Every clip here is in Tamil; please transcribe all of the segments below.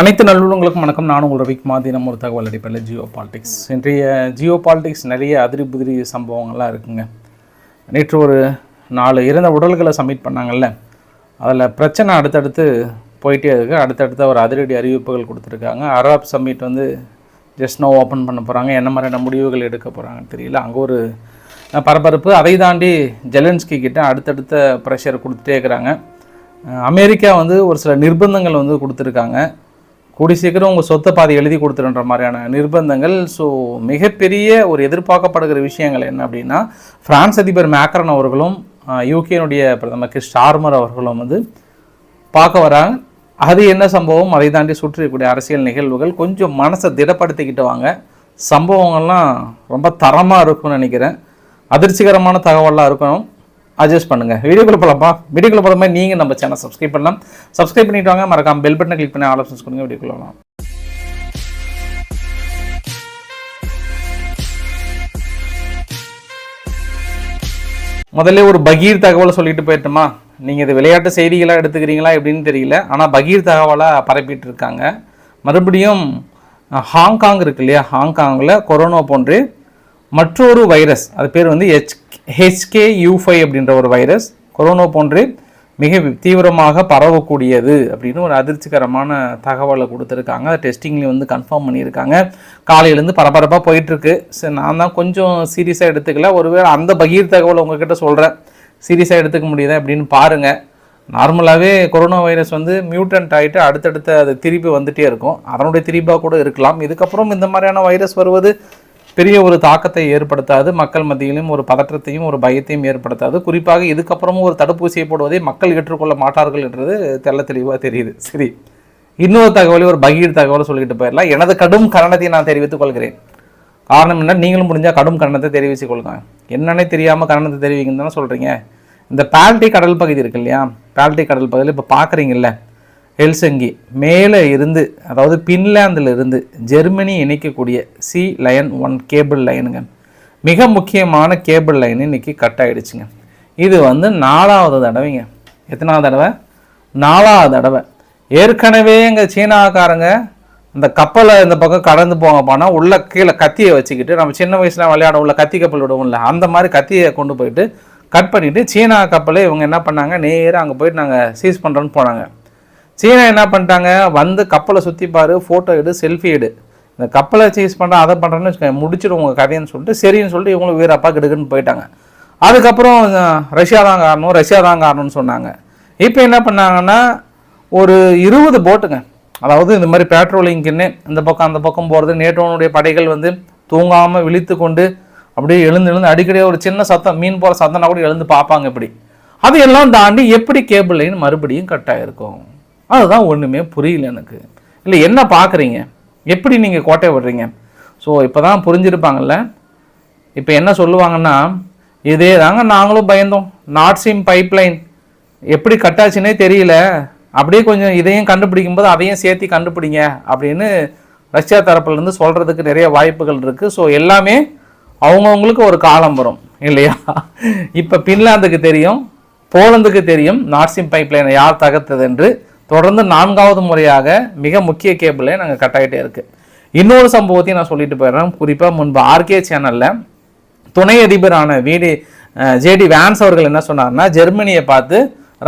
அனைத்து நல்லுள்ளங்களுக்கும் வணக்கம். நான் உங்கள் ரவிக்குமார். தினம் ஒரு தகவல் அடிப்படையில் ஜியோ பாலிடிக்ஸ். இன்றைய ஜியோ பாலிடிக்ஸ் நிறைய அதிரி புதிரி சம்பவங்கள்லாம் இருக்குங்க. நேற்று ஒரு நாலு இறந்த உடல்களை சப்மிட் பண்ணாங்கல்ல. அதில் பிரச்சனை அடுத்தடுத்து போயிட்டே இருக்குது அடுத்தடுத்த ஒரு அதிரடி அறிவிப்புகள் கொடுத்துருக்காங்க. அராப் சம்மிட் வந்து ஜஸ்ட் நோ ஓப்பன் பண்ண போகிறாங்க என்ன மாதிரியான முடிவுகள் எடுக்க போகிறாங்கன்னு தெரியல. அங்கே ஒரு பரபரப்பு. அதை தாண்டி ஜெலன்ஸ்கி கிட்ட அடுத்தடுத்த ப்ரெஷர் கொடுத்துட்டே இருக்கிறாங்க. அமெரிக்கா வந்து ஒரு சில நிர்பந்தங்கள் வந்து கொடுத்துருக்காங்க. கூடி சீக்கிரம் உங்கள் சொத்தை பாதி எழுதி கொடுத்துருன்ற மாதிரியான நிர்பந்தங்கள். ஸோ மிகப்பெரிய ஒரு எதிர்பார்க்கப்படுகிற விஷயங்கள் என்ன அப்படின்னா பிரான்ஸ் அதிபர் மேக்ரன் அவர்களும் யூகேனுடைய பிரதமர் கிறிஸ் ஸ்டார்மர் அவர்களும் வந்து பார்க்க வராங்க. அது என்ன சம்பவம்? அதை தாண்டி சுற்றிருக்கக்கூடிய அரசியல் நிகழ்வுகள் கொஞ்சம் மனசை திடப்படுத்திக்கிட்டு வாங்க. சம்பவங்கள்லாம் ரொம்ப தரமாக இருக்கும்னு நினைக்கிறேன். அதிர்ச்சிகரமான தகவலாக இருக்கணும். அட்ஜஸ்ட் பண்ணுங்கள் வீடியோக்குள்ள போகலாம்ப்பா வீடியோக்குள்ள போகிற மாதிரி நீங்கள் நம்ம சேனல் சப்ஸ்கிரைப் பண்ணலாம். சப்ஸ்கிரைப் பண்ணிட்டு வாங்க. மறக்காம பெல் பட்டனை கிளிக் பண்ணி ஆல் ஆப்ஷன்ஸ் கொடுங்க. வீடியோக்குள்ள போகலாம் முதல்ல ஒரு பகீர் தகவலை சொல்லிட்டு போயிட்டோமா? நீங்கள் இது விளையாட்டு செய்திகளாக எடுத்துக்கிறீங்களா எப்படின்னு தெரியல. ஆனால் பகீர் தகவலாக பரப்பிட்டு இருக்காங்க மறுபடியும் ஹாங்காங் இருக்கு இல்லையா? ஹாங்காங்கில் கொரோனா போன்று மற்றொரு வைரஸ் அது பேர் வந்து ஹெச் ஹெச்கே யூ ஃபைவ் அப்படின்ற ஒரு வைரஸ் கொரோனா போன்று மிக தீவிரமாக பரவக்கூடியது அப்படின்னு ஒரு அதிர்ச்சிகரமான தகவலை கொடுத்துருக்காங்க. டெஸ்டிங்லேயும் வந்து கன்ஃபார்ம் பண்ணியிருக்காங்க. காலையிலேருந்து பரபரப்பாக போயிட்டுருக்கு. சரி நான் தான் கொஞ்சம் சீரியஸாக எடுத்துக்கல. ஒருவேளை அந்த பகீர் தகவலை உங்ககிட்ட சொல்கிறேன் சீரியஸாக எடுத்துக்க முடியுதா அப்படின்னு பாருங்கள் நார்மலாகவே கொரோனா வைரஸ் வந்து மியூட்டன்ட் ஆகிட்டு அடுத்தடுத்த அது திருப்பி வந்துகிட்டே இருக்கும். அதனுடைய திருப்பாக கூட இருக்கலாம். இதுக்கப்புறம் இந்த மாதிரியான வைரஸ் வருவது பெரிய ஒரு தாக்கத்தை ஏற்படுத்தாது மக்கள் மத்தியிலும் ஒரு பதற்றத்தையும் ஒரு பயத்தையும் ஏற்படுத்தாது. குறிப்பாக இதுக்கப்புறமும் ஒரு தடுப்பூசியை போடுவதை மக்கள் ஏற்றுக்கொள்ள மாட்டார்கள் என்றது தெள்ள தெளிவாக தெரியுது. சரி. இன்னொரு தகவலை ஒரு பகீர் தகவலை சொல்லிட்டு போயிடலாம். எனது கடும் கரணத்தை நான் தெரிவித்துக் கொள்கிறேன். காரணம் என்ன? நீங்களும் முடிஞ்சால் கடும் கரணத்தை தெரிவித்துக் கொள்ளுங்க. என்னன்னே தெரியாமல் கரணத்தை தெரிவிங்கன்னு தானே சொல்கிறீங்க இந்த பால்டி கடல் பகுதி இருக்கு இல்லையா? பால்டி கடல் பகுதியில் இப்போ பார்க்குறீங்கல்ல ஹெல்சங்கி மேலே இருந்து அதாவது பின்லாந்தில் இருந்து ஜெர்மனி இணைக்கக்கூடிய சி லைன் ஒன் கேபிள் லைனுங்க. மிக முக்கியமான கேபிள் லைன் இன்னைக்கு கட் ஆகிடுச்சுங்க இது வந்து நாலாவது தடவைங்க. எத்தனாவது தடவை? நாலாவது தடவை. ஏற்கனவே எங்கள் சீனாக்காரங்க இந்த கப்பலை இந்த பக்கம் கடந்து போங்க போனால் உள்ள கீழே கத்தியை வச்சுக்கிட்டு நம்ம சின்ன வயசில் விளையாட உள்ள கத்தி கப்பல் விடுவோம்ல அந்த மாதிரி கத்தியை கொண்டு போயிட்டு கட் பண்ணிவிட்டு சீனா கப்பலை இவங்க என்ன பண்ணாங்க? நேராக அங்கே போயிட்டு நாங்கள் சீஸ் பண்ணுறோன்னு போனாங்க. சீனா என்ன பண்ணிட்டாங்க? வந்து கப்பலை சுற்றி பாரு ஃபோட்டோ எடு செல்ஃபி எடு. இந்த கப்பலை சீஸ் பண்ணுறேன் அதை பண்ணுறேன்னு வச்சுக்கோங்க முடிச்சிடும் உங்கள் கதைன்னு சொல்லிட்டு சரின்னு சொல்லிட்டு இவங்களும் வீரப்பா கெடுக்குன்னு போயிட்டாங்க. அதுக்கப்புறம் ரஷ்யா தான் காரணம் ரஷ்யா தான் காரணம்னு சொன்னாங்க. இப்போ என்ன பண்ணாங்கன்னா ஒரு இருபது போட்டுங்க. அதாவது இந்த மாதிரி பேட்ரோலிங்க்குன்னு இந்த பக்கம் அந்த பக்கம் போகிறது நேட்டோனுடைய படைகள் வந்து தூங்காமல் விழித்து கொண்டு அப்படியே எழுந்து எழுந்து அடிக்கடி ஒரு சின்ன சத்தம் மீன் போகிற சத்தம்னா கூட எழுந்து பார்ப்பாங்க இப்படி. அதையெல்லாம் தாண்டி எப்படி கேபிள் லைன் மறுபடியும் கட் ஆகிருக்கும் அதுதான் ஒன்றுமே புரியல எனக்கு. இல்லை என்ன பார்க்குறீங்க எப்படி நீங்கள் கோட்டை விடுறீங்க? ஸோ இப்போ தான் புரிஞ்சிருப்பாங்கல்ல? இப்போ என்ன சொல்லுவாங்கன்னா இதே தாங்க நாங்களும் பயந்தோம். நாட் சிம் பைப்லைன் எப்படி கட்டாச்சுன்னே தெரியல. அப்படியே கொஞ்சம் இதையும் கண்டுபிடிக்கும் போது அதையும் சேர்த்து கண்டுபிடிங்க அப்படின்னு ரஷ்யா தரப்புலேருந்து சொல்கிறதுக்கு நிறைய வாய்ப்புகள் இருக்குது ஸோ எல்லாமே அவங்கவுங்களுக்கு ஒரு காலம் வரும் இல்லையா? இப்போ பின்லாந்துக்கு தெரியும் போலந்துக்கு தெரியும் நார்சிம் பைப்லைனை யார் தகர்த்தது என்று. தொடர்ந்து நான்காவது முறையாக மிக முக்கிய கேபிளே நாங்கள் கட் ஆகிட்டே இருக்கு. இன்னொரு சம்பவத்தையும் நான் சொல்லிட்டு போயிடுறேன். குறிப்பாக முன்பு ஆர்கே சேனலில் துணை அதிபரான வீடு ஜேடி வேன்ஸ் அவர்கள் என்ன சொன்னார்னா ஜெர்மனியை பார்த்து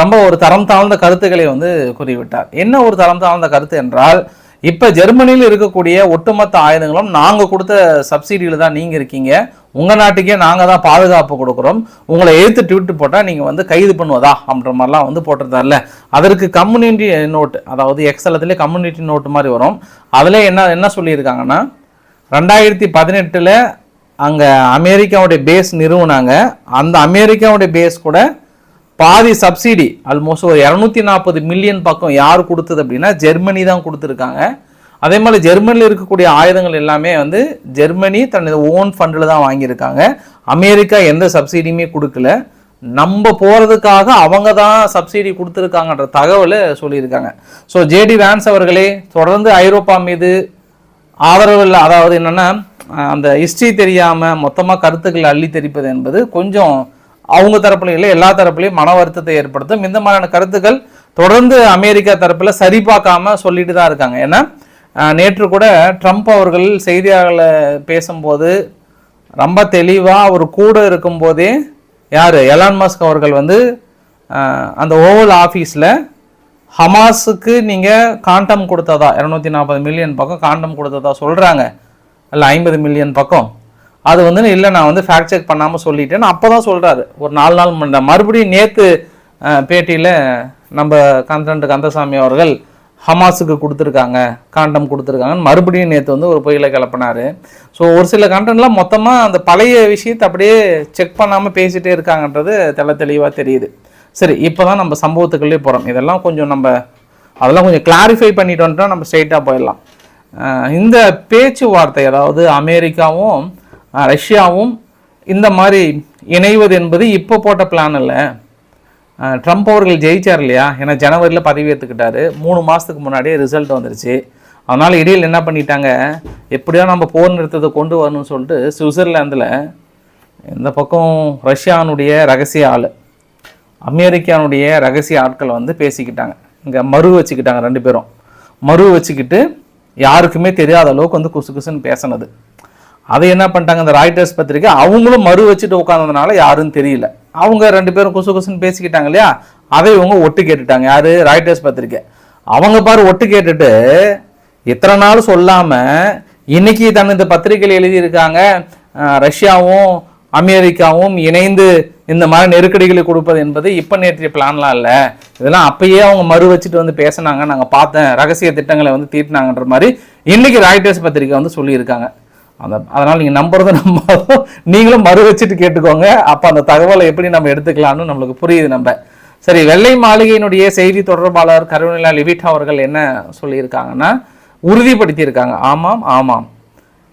ரொம்ப ஒரு தரம் தாழ்ந்த கருத்துக்களை வந்து கூறிவிட்டார். என்ன ஒரு தரம் தாழ்ந்த கருத்து என்றால் இப்போ ஜெர்மனியில் இருக்கக்கூடிய ஒட்டுமொத்த ஆயுதங்களும் நாங்கள் கொடுத்த சப்சிடியில் தான் நீங்கள் இருக்கீங்க. உங்கள் நாட்டுக்கே நாங்கள் தான் பாதுகாப்பு கொடுக்குறோம். உங்களை எழுத்து ட்விட்டு போட்டால் நீங்கள் வந்து கைது பண்ணுவதா அப்படின்ற மாதிரிலாம் வந்து போட்டிருந்தார்ல. அதற்கு கம்யூனிட்டி நோட்டு அதாவது எக்ஸலத்துலேயே கம்யூனிட்டி நோட்டு மாதிரி வரும். அதில் என்ன என்ன சொல்லியிருக்காங்கன்னா ரெண்டாயிரத்தி பதினெட்டில் அங்கே அமெரிக்காவுடைய பேஸ் நிறுவனாங்க. அந்த அமெரிக்காவுடைய பேஸ் கூட பாதி சப்சிடி ஆல்மோஸ்ட் ஒரு இரநூத்தி நாற்பது மில்லியன் பக்கம் யார் கொடுத்தது அப்படின்னா ஜெர்மனி தான் கொடுத்துருக்காங்க. அதே மாதிரி ஜெர்மனியில் இருக்கக்கூடிய ஆயுதங்கள் எல்லாமே வந்து ஜெர்மனி தனது ஓன் ஃபண்டில் தான் வாங்கியிருக்காங்க. அமெரிக்கா எந்த சப்சிடியுமே கொடுக்கல. நம்ம போகிறதுக்காக அவங்க தான் சப்சிடி கொடுத்துருக்காங்கன்ற தகவலை சொல்லியிருக்காங்க. ஸோ ஜேடி வேன்ஸ் அவர்களே தொடர்ந்து ஐரோப்பா மீது ஆதரவு இல்லை அதாவது என்னென்னா அந்த ஹிஸ்ட்ரி தெரியாமல் மொத்தமாக கருத்துக்களை அள்ளி தெரிப்பது என்பது கொஞ்சம் அவங்க தரப்புலையும் இல்லை எல்லா தரப்புலையும் மன வருத்தத்தை ஏற்படுத்தும். இந்த மாதிரியான கருத்துக்கள் தொடர்ந்து அமெரிக்கா தரப்பில் சரி பார்க்காம சொல்லிட்டு தான் இருக்காங்க. ஏன்னா நேற்று கூட ட்ரம்ப் அவர்கள் செய்தியாளர்களை பேசும்போது ரொம்ப தெளிவாக அவர் கூட இருக்கும்போதே யார்? எலான் மஸ்க் அவர்கள் வந்து அந்த ஓவல் ஆஃபீஸில் ஹமாஸுக்கு நீங்கள் காண்டம் கொடுத்ததா? இரநூத்தி நாற்பது மில்லியன் பக்கம் காண்டம் கொடுத்ததா சொல்கிறாங்க இல்லை ஐம்பது மில்லியன் பக்கம். அது வந்து இல்லை நான் வந்து ஃபேக்ட் செக் பண்ணாமல் சொல்லிட்டேன்னு அப்போ தான் சொல்கிறாரு ஒரு நாலு நாள் முன்ன. மறுபடியும் நேற்று பேட்டியில் நம்ம கந்தன்ட்டு கந்தசாமி அவர்கள் ஹமாஸுக்கு கொடுத்துருக்காங்க காண்டம் கொடுத்துருக்காங்கன்னு மறுபடியும் நேற்று வந்து ஒரு பொயில கிளப்பினார். ஸோ ஒரு சில கண்டென்ட்லாம் மொத்தமாக அந்த பழைய விஷயத்தை அப்படியே செக் பண்ணாமல் பேசிகிட்டே இருக்காங்கன்றது தெல தெளிவாக தெரியுது. சரி இப்போ தான் நம்ம சம்பவத்துக்குள்ளே போகிறோம் இதெல்லாம் கொஞ்சம் நம்ம அதெல்லாம் கொஞ்சம் கிளாரிஃபை பண்ணிட்டு வந்துட்டோம் நம்ம ஸ்ட்ரெயிட்டாக போயிடலாம். இந்த பேச்சுவார்த்தை அதாவது அமெரிக்காவும் ரஷ்யாவும் இந்த மாதிரி இணைவது என்பது இப்போ போட்ட பிளான் இல்லை ட்ரம்ப் அவர்கள் ஜெயிச்சார் இல்லையா? ஏன்னா ஜனவரியில் பதவி ஏற்றுக்கிட்டாரு மூணு மாதத்துக்கு முன்னாடியே ரிசல்ட் வந்துருச்சு. அதனால் இடையில் என்ன பண்ணிட்டாங்க? எப்படியோ நம்ம போர் நிறுத்தத்தை கொண்டு வரணும்னு சொல்லிட்டு சுவிட்சர்லாந்தில் இந்த பக்கம் ரஷ்யானுடைய ரகசிய ஆள் அமெரிக்கானுடைய ரகசிய ஆட்கள் வந்து பேசிக்கிட்டாங்க. இங்கே மறு வச்சுக்கிட்டாங்க ரெண்டு பேரும். மறு வச்சுக்கிட்டு யாருக்குமே தெரியாத அளவுக்கு வந்து குசு குசுன்னு பேசினது. அதை என்ன பண்ணிட்டாங்க? இந்த ராய்டர்ஸ் பத்திரிக்கை அவங்களும் மறு வச்சுட்டு உட்காந்ததுனால யாரும் தெரியல. அவங்க ரெண்டு பேரும் குசு குசுன்னு பேசிக்கிட்டாங்க இல்லையா? அதை இவங்க ஒட்டு கேட்டுட்டாங்க. யாரு? ராய்டர்ஸ் பத்திரிக்கை. அவங்க பாரு ஒட்டு கேட்டுட்டு இத்தனை நாள் சொல்லாமல் இன்னைக்கு தன் இந்த பத்திரிகையில் எழுதியிருக்காங்க. ரஷ்யாவும் அமெரிக்காவும் இணைந்து இந்த மாதிரி நெருக்கடிகளை கொடுப்பது என்பது இப்போ நேற்றைய பிளான்லாம் இல்லை. இதெல்லாம் அப்பயே அவங்க மறு வச்சுட்டு வந்து பேசினாங்க. நாங்கள் பார்த்தேன். ரகசிய திட்டங்களை வந்து தீட்டினாங்கன்ற மாதிரி இன்னைக்கு ராய்டர்ஸ் பத்திரிக்கை வந்து சொல்லியிருக்காங்க. அந்த அதனால் நீங்கள் நம்புறதை நம்ம நீங்களும் மறு வச்சுட்டு கேட்டுக்கோங்க. அப்போ அந்த தகவலை எப்படி நம்ம எடுத்துக்கலாம்னு நம்மளுக்கு புரியுது நம்ம. சரி வெள்ளை மாளிகையினுடைய செய்தி தொடர்பாளர் கருணிலா லிவிட் அவர்கள் என்ன சொல்லியிருக்காங்கன்னா உறுதிப்படுத்தியிருக்காங்க. ஆமாம் ஆமாம்.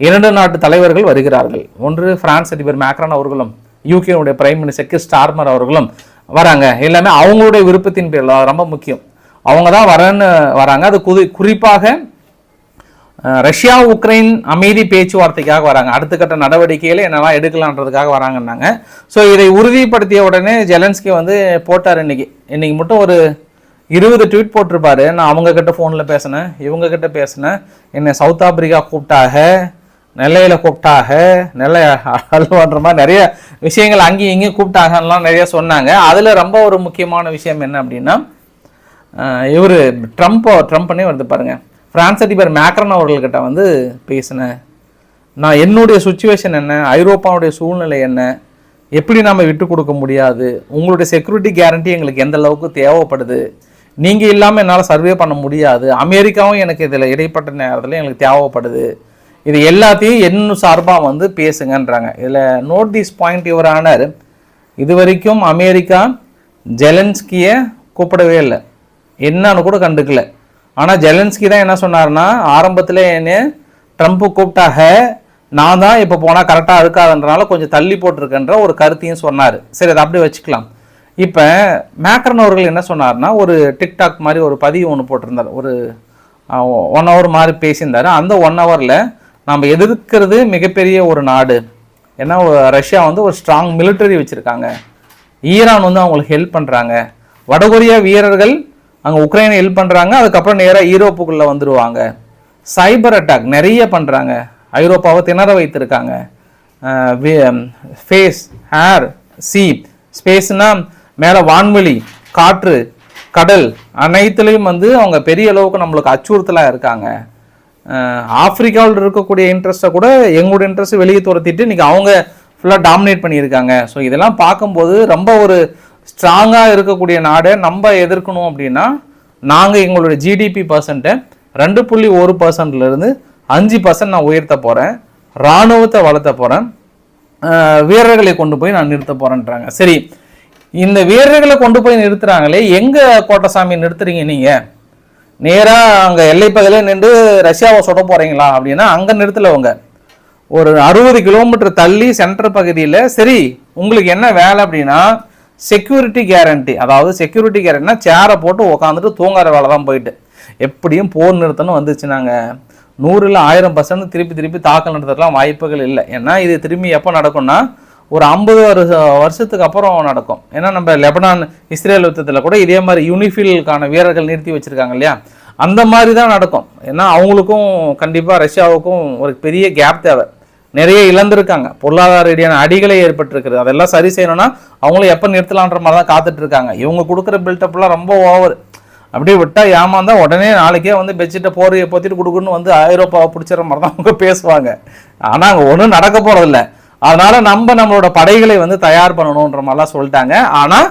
இரண்டு நாட்டு தலைவர்கள் வருகிறார்கள். ஒன்று பிரான்ஸ் அதிபர் மேக்ரான் அவர்களும் யூகேனுடைய பிரைம் மினிஸ்டர் ஸ்டார்மர் அவர்களும் வராங்க. எல்லாமே அவங்களுடைய விருப்பத்தின் பேரில் ரொம்ப முக்கியம். அவங்க தான் வரேன்னு வராங்க. அது குதி குறிப்பாக ரஷ்யா உக்ரைன் அமைதி பேச்சுவார்த்தைக்காக வராங்க. அடுத்த கட்ட நடவடிக்கைகளை என்னெல்லாம் எடுக்கலான்றதுக்காக வராங்கன்னாங்க. ஸோ இதை உறுதிப்படுத்திய உடனே ஜெலன்ஸ்கி வந்து போட்டார் இன்னைக்கு. இன்னைக்கு மட்டும் ஒரு இருபது ட்வீட் போட்டிருப்பாரு. நான் அவங்கக்கிட்ட ஃபோனில் பேசினேன் இவங்கக்கிட்ட பேசினேன். என்னை சவுத் ஆப்பிரிக்கா கூப்பிட்டாக நெல்லையில் கூப்பிட்டாக நெல்லை அல்வான்ற மாதிரி நிறைய விஷயங்கள் அங்கேயும் இங்கேயும் கூப்பிட்டாகலாம் நிறைய சொன்னாங்க. அதில் ரொம்ப ஒரு முக்கியமான விஷயம் என்ன அப்படின்னா இவர் ட்ரம்ப்போ ட்ரம்ப்னே வருது பாருங்கள் பிரான்ஸ் அதிபர் மேக்ரன் அவர்கள்கிட்ட வந்து பேசினேன். நான் என்னுடைய சுச்சுவேஷன் என்ன? ஐரோப்பாவுடைய சூழ்நிலை என்ன? எப்படி நாம் விட்டு கொடுக்க முடியாது? உங்களுடைய செக்யூரிட்டி கேரண்டி எங்களுக்கு எந்த அளவுக்கு தேவைப்படுது? நீங்கள் இல்லாமல் என்னால் சர்வே பண்ண முடியாது. அமெரிக்காவும் எனக்கு இதில் இடைப்பட்ட நேரத்தில் எனக்கு தேவைப்படுது. இது எல்லாத்தையும் என்ன சார்பாக வந்து பேசுங்கன்றாங்க. இதில் note this point your honour. இது வரைக்கும் அமெரிக்கா ஜெலன்ஸ்கியை கூப்பிடவே இல்லை. என்னன்னு கூட கண்டுக்கல. ஆனால் ஜெலன்ஸ்கி தான் என்ன சொன்னார்னா ஆரம்பத்தில் என்ன ட்ரம்ப்பு கூப்பிட்டாக நான் தான் இப்போ போனால் கரெக்டாக இருக்காதுன்றனால கொஞ்சம் தள்ளி போட்டிருக்கேன்ற ஒரு கருத்தையும் சொன்னார். சரி அதை அப்படியே வச்சுக்கலாம். இப்போ மேக்ரன் அவர்கள் என்ன சொன்னார்னா ஒரு டிக்டாக் மாதிரி ஒரு பதிவு ஒன்று போட்டிருந்தார். ஒரு ஒன் ஹவர் மாதிரி பேசியிருந்தார். அந்த ஒன் ஹவரில் நம்ம எதிர்க்கிறது மிகப்பெரிய ஒரு நாடு. ஏன்னா ரஷ்யா வந்து ஒரு ஸ்ட்ராங் மிலிட்டரி வச்சுருக்காங்க. ஈரான் வந்து அவங்களுக்கு ஹெல்ப் பண்ணுறாங்க வடகொரியா வீரர்கள் அங்கே உக்ரைனை ஹெல்ப் பண்ணுறாங்க அதுக்கப்புறம் நேராக யூரோப்புக்குள்ளே வந்துடுவாங்க சைபர் அட்டாக் நிறைய பண்ணுறாங்க ஐரோப்பாவை திணற வைத்திருக்காங்க. ஃபேஸ் ஹேர் சி ஸ்பேஸ்னா மேலே வான்வெளி காற்று கடல் அனைத்துலேயும் வந்து அவங்க பெரிய அளவுக்கு நம்மளுக்கு அச்சுறுத்தலாக இருக்காங்க. ஆப்பிரிக்காவில் இருக்கக்கூடிய இன்ட்ரெஸ்ட்டை கூட எங்களோட இன்ட்ரெஸ்ட் வெளியே துரத்திட்டு இன்றைக்கி அவங்க ஃபுல்லாக டாமினேட் பண்ணியிருக்காங்க. ஸோ இதெல்லாம் பார்க்கும்போது ரொம்ப ஒரு ஸ்ட்ராங்காக இருக்கக்கூடிய நாடை நம்ம எதிர்க்கணும் அப்படின்னா நாங்கள் எங்களோட ஜிடிபி பர்சன்ட்டை ரெண்டு புள்ளி ஒரு பர்சன்ட்லேருந்து அஞ்சு பர்சன்ட் நான் உயர்த்த போகிறேன் இராணுவத்தை வளர்த்த போகிறேன் வீரர்களை கொண்டு போய் நான் நிறுத்த போகிறேன்றாங்க சரி இந்த வீரர்களை கொண்டு போய் நிறுத்துறாங்களே எங்கே கோட்டசாமி நிறுத்துறீங்க நீங்கள் நேராக அங்கே எல்லைப்பகுதியில் நின்று ரஷ்யாவை சுட போகிறீங்களா அப்படின்னா அங்கே நிறுத்தலவங்க ஒரு அறுபது கிலோமீட்டர் தள்ளி சென்டர் பகுதியில் சரி உங்களுக்கு என்ன வேலை அப்படின்னா செக்யூரிட்டி கேரண்டி அதாவது செக்யூரிட்டி கேரண்டினா சேரை போட்டு உட்காந்துட்டு தூங்குற வேலை தான் போயிட்டு. எப்படியும் போர் நிறுத்தணும் வந்துச்சுனாங்க. நூறில் ஆயிரம் பர்சன்ட் திருப்பி திருப்பி தாக்கல் நடத்துறதுலாம் வாய்ப்புகள் இல்லை. ஏன்னா இது திரும்பி எப்போ நடக்கும்னா ஒரு ஐம்பது வருஷ வருஷத்துக்கு அப்புறம் நடக்கும். ஏன்னா நம்ம லெபனான் இஸ்ரேல் யுத்தத்தில் கூட இதே மாதிரி யூனிஃபிலுக்கான வீரர்கள் நிறுத்தி வச்சுருக்காங்க இல்லையா? அந்த மாதிரி தான் நடக்கும். ஏன்னா அவங்களுக்கும் கண்டிப்பாக ரஷ்யாவுக்கும் ஒரு பெரிய கேப் தேவை. நிறைய இழந்திருக்காங்க. பொருளாதார ரீதியான அடிகளை ஏற்பட்டிருக்குது அதெல்லாம் சரி செய்யணும்னா அவங்களும் எப்போ நிறுத்தலான்ற மாதிரி தான் காத்துட்டு இருக்காங்க இவங்க கொடுக்குற பில்டப்லாம் ரொம்ப ஓவர் அப்படியே விட்டால் ஏமாந்தா உடனே நாளைக்கே வந்து பெட்ஷீட்டை போர்வையை பொத்திட்டு கொடுக்குன்னு வந்து ஐரோப்பாவை பிடிச்சிற மாதிரி தான் அவங்க பேசுவாங்க. ஆனால் அங்கே ஒன்றும் நடக்க போகிறதில்ல அதனால் நம்ம நம்மளோட படைகளை வந்து தயார் பண்ணணுன்ற மாதிரிலாம் சொல்லிட்டாங்க. ஆனால்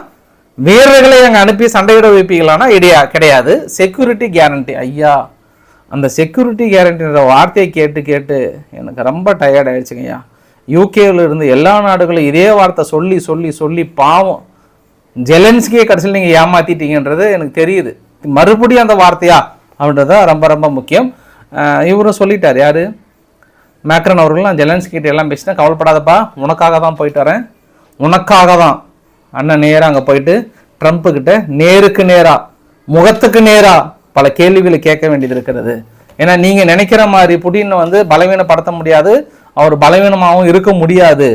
வீரர்களை அங்கே அனுப்பி சண்டையிட வைப்பீங்களான்னா இடையா கிடையாது. செக்யூரிட்டி கேரண்டி ஐயா அந்த செக்யூரிட்டி கேரண்டின்ற வார்த்தையை கேட்டு கேட்டு எனக்கு ரொம்ப டயர்ட் ஆயிடுச்சுங்கய்யா யூகேவில் இருந்து எல்லா நாடுகளும் இதே வார்த்தை சொல்லி சொல்லி சொல்லி பாவம். ஜெலன்ஸ்கியை கடைசியில் நீங்கள் ஏமாத்திட்டீங்கன்றது எனக்கு தெரியுது. மறுபடியும் அந்த வார்த்தையா? அப்படின்றது தான் ரொம்ப ரொம்ப முக்கியம். இவரும் சொல்லிட்டார். யார்? மேக்ரன் அவர்கள் நான் ஜெலன்ஸ்கிட்ட எல்லாம் பேசினேன் கவலைப்படாதப்பா. உனக்காக தான் போயிட்டு வரேன். உனக்காக தான். அண்ணன் நேராக அங்கே போயிட்டு ட்ரம்ப்புக்கிட்ட நேருக்கு நேராக முகத்துக்கு நேராக பல கேள்விகளை கேட்க வேண்டியது இருக்கிறது. ஏன்னா நீங்கள் நினைக்கிற மாதிரி புடின் வந்து பலவீனப்படுத்த முடியாது. அவர் பலவீனமாகவும் இருக்க முடியாது.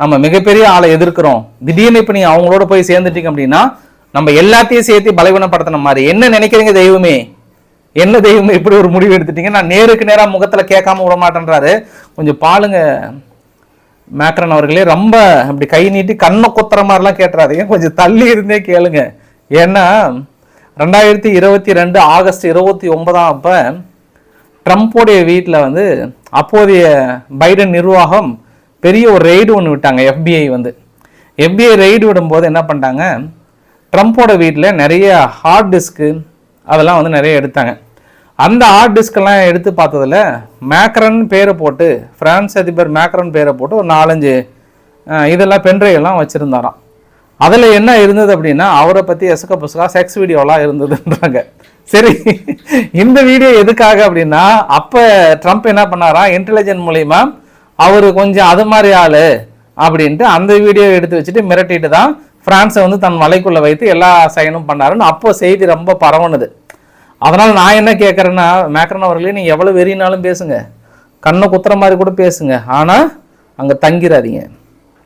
நம்ம மிகப்பெரிய ஆளை எதிர்க்கிறோம். திடீர்னு இப்போ நீங்கள் அவங்களோட போய் சேர்ந்துட்டீங்க அப்படின்னா நம்ம எல்லாத்தையும் சேர்த்து பலவீனப்படுத்தின மாதிரி. என்ன நினைக்கிறீங்க தெய்வமே? என்ன தெய்வம் இப்படி ஒரு முடிவு எடுத்துட்டீங்க? நான் நேருக்கு நேராக முகத்தில் கேட்காம விட மாட்டேன்றாரு. கொஞ்சம் பாலுங்க மேக்ரன் அவர்களே. ரொம்ப அப்படி கை நீட்டி கண்ணை குத்துற மாதிரிலாம் கேட்டுறாதீங்க. கொஞ்சம் தள்ளி இருந்தே கேளுங்க. ஏன்னா ரெண்டாயிரத்தி இருபத்தி ரெண்டு ஆகஸ்ட் இருபத்தி ஒன்பதாம் அப்போ ட்ரம்ப்போடைய வீட்டில் வந்து அப்போதைய பைடன் நிர்வாகம் பெரிய ஒரு ரெய்டு ஒன்று விட்டாங்க எஃபிஐ வந்து. எஃபிஐ ரெய்டு விடும்போது என்ன பண்ணிட்டாங்க ட்ரம்ப்போட வீட்டில் நிறைய ஹார்ட் டிஸ்க்கு அதெல்லாம் வந்து நிறைய எடுத்தாங்க. அந்த ஹார்ட் டிஸ்கெல்லாம் எடுத்து பார்த்ததுல மேக்ரன் பேரை போட்டு ஃப்ரான்ஸ் அதிபர் மேக்ரன் பேரை போட்டு ஒரு நாலஞ்சு இதெல்லாம் பென்ட்ரைவெல்லாம் வச்சுருந்தாராம். அதில் என்ன இருந்தது அப்படின்னா அவரை பற்றி எசக்க புசகா செக்ஸ் வீடியோலாம் இருந்ததுன்றாங்க. சரி இந்த வீடியோ எதுக்காக அப்படின்னா அப்போ ட்ரம்ப் என்ன பண்ணாராம் இன்டெலிஜென்ட் மூலிமா அவர் கொஞ்சம் அது மாதிரி ஆள் அப்படின்ட்டு அந்த வீடியோ எடுத்து வச்சுட்டு மிரட்டிட்டு தான் ஃப்ரான்ஸை வந்து தன் மலைக்குள்ளே வைத்து எல்லா சைனும் பண்ணாருன்னு அப்போ செய்தி ரொம்ப பரவணுது அதனால் நான் என்ன கேட்குறேன்னா மேக்ரன் அவர்களே நீங்கள் எவ்வளோ வெறினாலும் பேசுங்க. கண்ணை குத்துற மாதிரி கூட பேசுங்க. ஆனால் அங்கே தங்கிடாதீங்க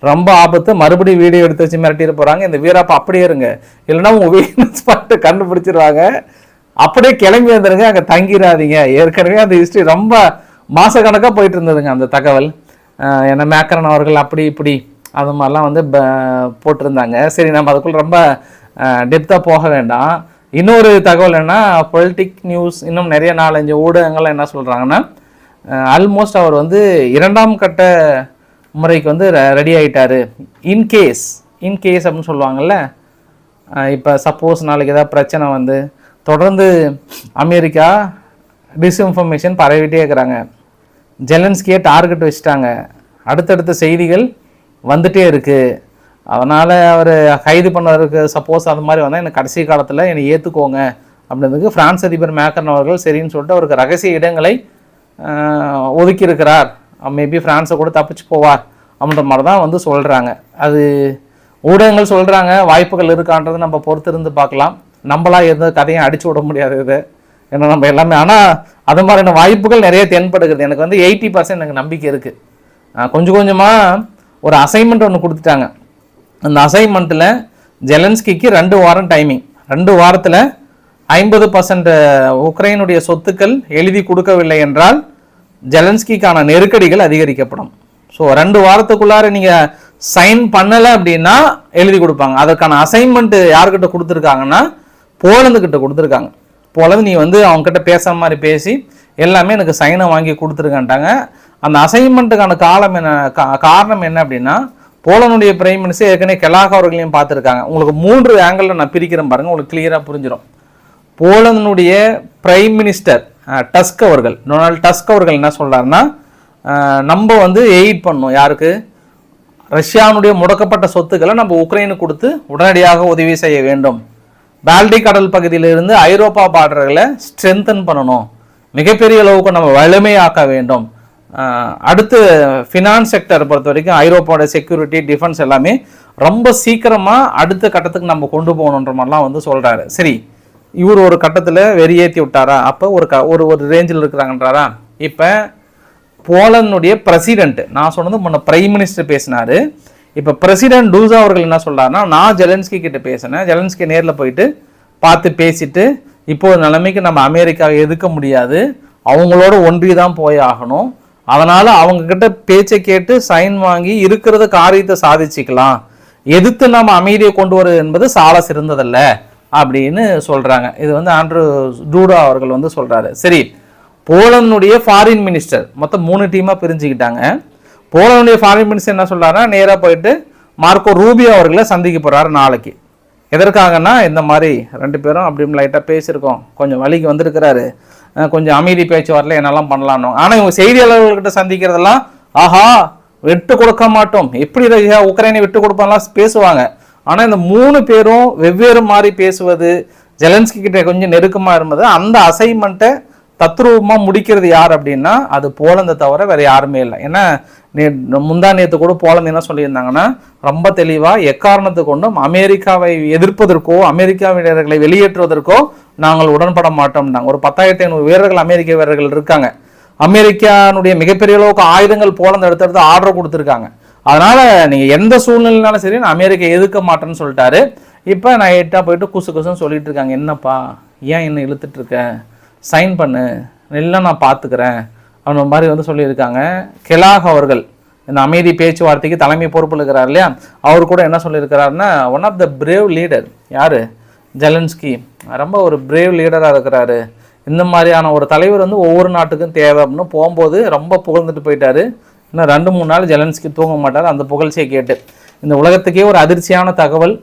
ரொம்ப ஆபத்து. மறுபடியும் வீடியோ எடுத்து வச்சு மிரட்டிட போகிறாங்க இந்த வீராப்பா அப்படியே இருங்க. இல்லைன்னா உங்கள் வீக்னஸ் பார்த்து கண்டுபிடிச்சிருவாங்க. அப்படியே கிளம்பி வந்துருங்க. அங்கே தங்கிடாதீங்க. ஏற்கனவே அந்த ஹிஸ்ட்ரி ரொம்ப மாதக்கணக்காக போயிட்டு இருந்ததுங்க அந்த தகவல். ஏன்னா மேக்கரன் அவர்கள் அப்படி இப்படி அது மாதிரிலாம் வந்து ப- போட்டிருந்தாங்க. சரி நம்ம அதுக்குள்ள ரொம்ப டெப்த்தாக போக வேண்டாம். இன்னொரு தகவல் என்ன பொலிட்டிக் நியூஸ் இன்னும் நிறைய நாலஞ்சு ஊடகங்கள்லாம் என்ன சொல்கிறாங்கன்னா ஆல்மோஸ்ட் அவர் வந்து இரண்டாம் கட்ட முறைக்கு வந்து ரெடி ஆகிட்டார் இன்கேஸ் இன்கேஸ் அப்படின்னு சொல்லுவாங்கள்ல இப்போ சப்போஸ் நாளைக்கு ஏதாவது பிரச்சனை வந்து தொடர்ந்து அமெரிக்கா டிஸ்இன்ஃபர்மேஷன் பரவிட்டே இருக்கிறாங்க. ஜெலன்ஸ்கியே டார்கெட் வச்சுட்டாங்க. அடுத்தடுத்த செய்திகள் வந்துட்டே இருக்குது அதனால் அவர் கைது பண்ணுறதுக்கு சப்போஸ் அது மாதிரி வந்தால் எனக்கு கடைசி காலத்தில் என்னை ஏற்றுக்கோங்க அப்படின்றதுக்கு பிரான்ஸ் அதிபர் மேக்கர்ன் அவர்கள் சரின்னு சொல்லிட்டு அவருக்கு ரகசிய இடங்களை ஒதுக்கியிருக்கிறார். மேபி பிரான்ஸை கூட தப்பிச்சு போவார் அப்படின்ற மாதிரி தான் வந்து சொல்கிறாங்க அது ஊடகங்கள் சொல்கிறாங்க வாய்ப்புகள் இருக்கான்றது நம்ம பொறுத்திருந்து பார்க்கலாம். நம்மளா எந்த கதையும் அடிச்சு விட முடியாது இது. ஏன்னா நம்ம எல்லாமே ஆனால் அது மாதிரியான வாய்ப்புகள் நிறைய தென்படுகிறது. எனக்கு வந்து எயிட்டி பர்சன்ட் எனக்கு நம்பிக்கை இருக்குது கொஞ்சம் கொஞ்சமாக ஒரு அசைன்மெண்ட் ஒன்று கொடுத்துட்டாங்க. அந்த அசைன்மெண்ட்டில் ஜெலன்ஸ்கிக்கு ரெண்டு வாரம் டைமிங் ரெண்டு வாரத்தில் ஐம்பது பர்சன்ட் உக்ரைனுடைய சொத்துக்கள் எழுதி கொடுக்கவில்லை என்றால் ஜெலன்ஸ்கிக்கான நெருக்கடிகள் அதிகரிக்கப்படும். ஸோ ரெண்டு வாரத்துக்குள்ளார நீங்கள் சைன் பண்ணலை அப்படின்னா எழுதி கொடுப்பாங்க. அதற்கான அசைன்மெண்ட்டு யார்கிட்ட கொடுத்துருக்காங்கன்னா போலந்துக்கிட்ட கொடுத்துருக்காங்க. போலந்து நீ வந்து அவங்க பேசுகிற மாதிரி பேசி எல்லாமே எனக்கு சைனை வாங்கி கொடுத்துருக்கான்ட்டாங்க அந்த அசைன்மெண்ட்டுக்கான காலம் என்ன கா- காரணம் என்ன அப்படின்னா போலனுடைய பிரைம் மினிஸ்டர் ஏற்கனவே கெலாக் அவர்களையும் பார்த்துருக்காங்க. உங்களுக்கு மூன்று ஆங்கிளில் நான் பிரிக்கிறேன் பாருங்கள் உங்களுக்கு கிளியராக புரிஞ்சிடும் போலந்தினுடைய பிரைம் மினிஸ்டர் டஸ்க் அவர்கள். டொனால்ட் டஸ்க் அவர்கள் என்ன சொல்கிறாருன்னா நம்ம வந்து எய்ட் பண்ணோம் யாருக்கு? ரஷ்யானுடைய முடக்கப்பட்ட சொத்துக்களை நம்ம உக்ரைனுக்கு கொடுத்து உடனடியாக உதவி செய்ய வேண்டும். பால்டிக் கடல் பகுதியிலிருந்து ஐரோப்பா பார்டர்களை ஸ்ட்ரென்தன் பண்ணணும். மிகப்பெரிய அளவுக்கு நம்ம வலிமையாக்க வேண்டும். அடுத்து ஃபினான்ஸ் செக்டர் பொறுத்த வரைக்கும் ஐரோப்பாவோட செக்யூரிட்டி டிஃபென்ஸ் எல்லாமே ரொம்ப சீக்கிரமாக அடுத்த கட்டத்துக்கு நம்ம கொண்டு போகணுன்ற மாதிரிலாம் வந்து சொல்கிறாரு சரி இவர் ஒரு கட்டத்தில் வெறியேற்றி விட்டாரா? அப்போ ஒரு க ஒரு ஒரு ரேஞ்சில் இருக்கிறாங்கன்றாரா? இப்போ போலனுடைய பிரசிடென்ட் நான் சொன்னது முன்ன பிரைம் மினிஸ்டர் பேசினாரு. இப்போ பிரசிடென்ட் டூசா அவர்கள் என்ன சொல்கிறாருன்னா நான் ஜெலன்ஸ்கி கிட்ட பேசினேன். ஜெலன்ஸ்கி நேரில் போயிட்டு பார்த்து பேசிட்டு இப்போது நிலைமைக்கு நம்ம அமெரிக்காவை எதிர்க்க முடியாது. அவங்களோட ஒன்றி தான் போய் ஆகணும். அதனால் அவங்கக்கிட்ட பேச்சை கேட்டு சைன் வாங்கி இருக்கிறத காரியத்தை சாதிச்சுக்கலாம். எதிர்த்து நம்ம அமைதியை கொண்டு வருவது என்பது சால சிறந்ததல்ல. அப்படின்னு சொல்கிறாங்க இது வந்து ஆண்ட்ரூ டூடா அவர்கள் வந்து சொல்கிறாரு சரி போலனுடைய ஃபாரின் மினிஸ்டர் மொத்தம் மூணு டீமாக பிரிஞ்சுக்கிட்டாங்க. போலனுடைய ஃபாரின் மினிஸ்டர் என்ன சொல்கிறாருன்னா நேராக போயிட்டு மார்க்கோ ரூபியோ அவர்களை சந்திக்க போகிறாரு நாளைக்கு. எதற்காகன்னா இந்த மாதிரி ரெண்டு பேரும் அப்படி லைட்டாக பேசியிருக்கோம். கொஞ்சம் வழிக்கு வந்திருக்கிறாரு. கொஞ்சம் அமைதி பேச்சு வரல என்னெல்லாம் பண்ணலான்னு ஆனால் இவங்க செய்தியாளர்கள்கிட்ட சந்திக்கிறதெல்லாம் ஆஹா விட்டு கொடுக்க மாட்டோம். எப்படி உக்ரைனை விட்டு கொடுப்பாங்கலாம் பேசுவாங்க. ஆனால் இந்த மூணு பேரும் வெவ்வேறு மாதிரி பேசுவது ஜெலன்ஸ்கி கிட்ட கொஞ்சம் நெருக்கமாக இருந்தது. அந்த அசைன்மெண்ட்டை தத்ரூபமாக முடிக்கிறது யார் அப்படின்னா அது போலந்தை தவிர வேறு யாருமே இல்லை. ஏன்னா நே முந்தா நேற்று கூட போலந்து என்ன சொல்லியிருந்தாங்கன்னா ரொம்ப தெளிவாக எக்காரணத்தை கொண்டும் அமெரிக்காவை எதிர்ப்பதற்கோ அமெரிக்கா வீரர்களை வெளியேற்றுவதற்கோ நாங்கள் உடன்பட மாட்டோம்னாங்க. ஒரு பத்தாயிரத்தி ஐநூறு வீரர்கள் அமெரிக்க வீரர்கள் இருக்காங்க. அமெரிக்கானுடைய மிகப்பெரிய அளவுக்கு ஆயுதங்கள் போலந்து எடுத்தெடுத்து ஆர்டர் கொடுத்துருக்காங்க. அதனால நீங்க எந்த சூழ்நிலைனாலும் சரி நான் அமெரிக்கா எதுக்க மாட்டேன்னு சொல்லிட்டாரு. இப்போ நான் எட்டா போயிட்டு குசு குசுன்னு சொல்லிட்டு இருக்காங்க. என்னப்பா? ஏன் என்ன இழுத்துட்டு இருக்க? சைன் பண்ணு. எல்லாம் நான் பார்த்துக்கிறேன் அவன மாதிரி வந்து சொல்லியிருக்காங்க. கெலாக் அவர்கள் இந்த அமைதி பேச்சுவார்த்தைக்கு தலைமை பொறுப்பில் இருக்கிறார் இல்லையா? அவர் கூட என்ன சொல்லியிருக்கிறாருன்னா one of the brave leader யார்? ஜெலன்ஸ்கி. ரொம்ப ஒரு பிரேவ் லீடராக இருக்கிறாரு. இந்த மாதிரியான ஒரு தலைவர் வந்து ஒவ்வொரு நாட்டுக்கும் தேவை அப்படின்னு போகும்போது ரொம்ப புகழ்ந்துட்டு போயிட்டாரு. இன்னும் ரெண்டு மூணு நாள் ஜெலன்ஸ்கி தூங்க மாட்டார். அந்த புகழ்ச்சியை கேட்டு. இந்த உலகத்துக்கே ஒரு அதிர்ச்சியான தகவல்.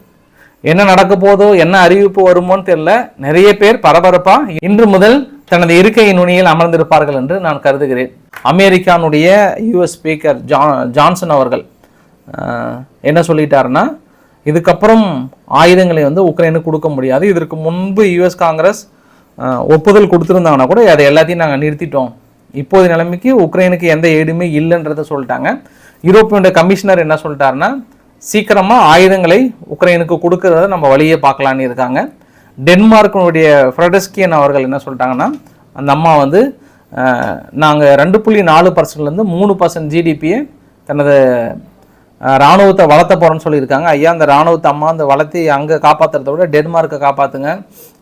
என்ன நடக்க போதோ என்ன அறிவிப்பு வருமோன்னு தெரியல. நிறைய பேர் பரபரப்பாக இன்று முதல் தனது இருக்கை நுனியில் அமர்ந்திருப்பார்கள் என்று நான் கருதுகிறேன். அமெரிக்கானுடைய யூஎஸ் ஸ்பீக்கர் ஜான் ஜான்சன் அவர்கள் என்ன சொல்லிட்டாருன்னா இதுக்கப்புறம் ஆயுதங்களை வந்து உக்ரைனுக்கு கொடுக்க முடியாது. இதற்கு முன்பு யுஎஸ் காங்கிரஸ் ஒப்புதல் கொடுத்துருந்தாங்கன்னா கூட அதை எல்லாத்தையும் நாங்கள் நிறுத்திட்டோம். இப்போது நிலைமைக்கு உக்ரைனுக்கு எந்த ஏடுமே இல்லைன்றத சொல்லிட்டாங்க. யூரோப்பியனுடைய கமிஷனர் என்ன சொல்லிட்டாருன்னா சீக்கிரமாக ஆயுதங்களை உக்ரைனுக்கு கொடுக்கறத நம்ம வழியே பார்க்கலான்னு இருக்காங்க. டென்மார்க்கினுடைய ஃப்ரெடஸ்கியன் அவர்கள் என்ன சொல்லிட்டாங்கன்னா அந்த அம்மா வந்து நாங்கள் ரெண்டு புள்ளி நாலு பர்சன்ட்லேருந்து மூணு பர்சன்ட் ஜிடிபியை தனது ராணுவத்தை வளர்த்த போகிறோன்னு சொல்லியிருக்காங்க. ஐயா அந்த ராணுவத்தை அம்மா அந்த வளர்த்தி அங்கே காப்பாற்றுறத விட டென்மார்க்கை காப்பாற்றுங்க